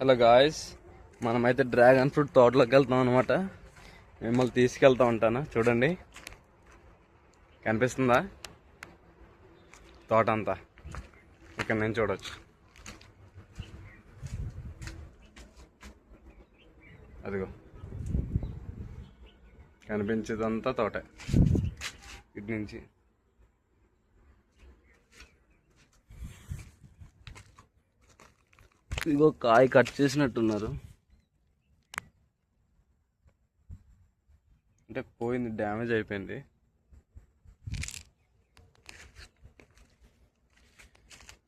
Hello guys మనమైతే dragon fruit తోటలోకి వెళ్తాం అనమాట మిమ్మల్ని తీసుకెళ్తా ఉంటాను. చూడండి. కనిపిస్తుందా? తోట అంతా. ఇక్కడ నేను చూడవచ్చు అదిగో. కనిపించేదంతా తోట. ఇటు నుంచి. ఇదిగో కాయ కట్ చేసినట్టున్నారు. అంటే పోయింది డ్యామేజ్ అయిపోయింది.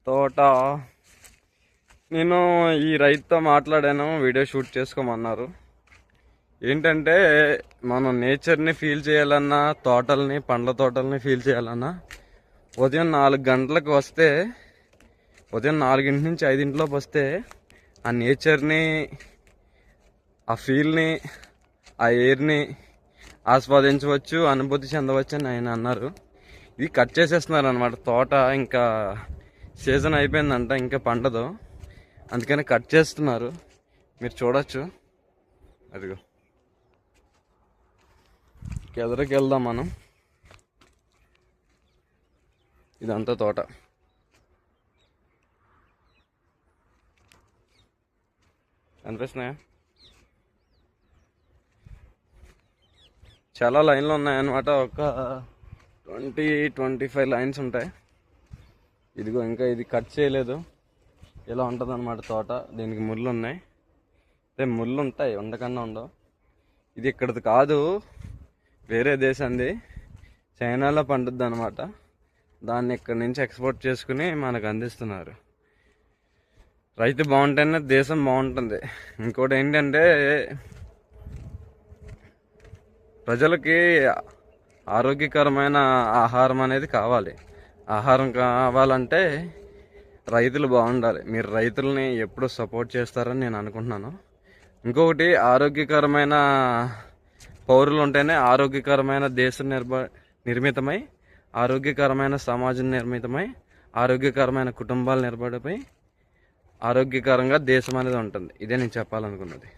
తోట. నేను ఈ రైతుతో మాట్లాడాను వీడియో షూట్ చేసుకోమన్నారు. ఏంటంటే మనం నేచర్ని ఫీల్ చేయాలన్నా తోటల్ని పండ్ల తోటల్ని ఫీల్ చేయాలన్నా ఉదయం నాలుగు గంటలకు వస్తే ఉదయం నాలుగింటి నుంచి ఐదింటిలోపు వస్తే ఆ నేచర్ని ఆ ఫీల్ని ఆ ఎయిర్ని ఆస్వాదించవచ్చు అనుభూతి చెందవచ్చు అని ఆయన అన్నారు. ఇది కట్ చేసేస్తున్నారు అనమాట తోట ఇంకా సీజన్ అయిపోయిందంట ఇంకా పండదు. అందుకని కట్ చేస్తున్నారు. మీరు చూడొచ్చు. అదిగో. ఎదరికి వెళ్దాం మనం. ఇదంతా తోట. కనిపిస్తున్నాయా చాలా లైన్లు ఉన్నాయన్నమాట. ఒక ట్వంటీ ట్వంటీ ఫైవ్ లైన్స్ ఉంటాయి. ఇదిగో ఇంకా ఇది కట్ చేయలేదు. ఇలా ఉంటుంది అనమాట తోట. దీనికి ముళ్ళు ఉన్నాయి. అంటే ముళ్ళు ఉంటాయి ఉండకన్నా ఉండవు. ఇది ఇక్కడది కాదు. వేరే దేశంది. చైనాలో పండుద్ది అనమాట దాన్ని ఇక్కడ నుంచి ఎక్స్పోర్ట్ చేసుకుని మనకు అందిస్తున్నారు. రైతు బాగుంటేనే దేశం బాగుంటుంది. ఇంకోటి ఏంటంటే ప్రజలకి ఆరోగ్యకరమైన ఆహారం అనేది కావాలి. ఆహారం కావాలంటే రైతులు బాగుండాలి. మీరు రైతుల్ని ఎప్పుడు సపోర్ట్ చేస్తారని నేను అనుకుంటున్నాను. ఇంకొకటి ఆరోగ్యకరమైన పౌరులు ఉంటేనే ఆరోగ్యకరమైన దేశం నిర్మ నిర్మితమై ఆరోగ్యకరమైన సమాజం నిర్మితమై ఆరోగ్యకరమైన కుటుంబాలు నిలబడిపోయి ఆరోగ్యకరంగా దేశం అనేది ఉంటుంది. ఇదే నేను చెప్పాలనుకున్నది.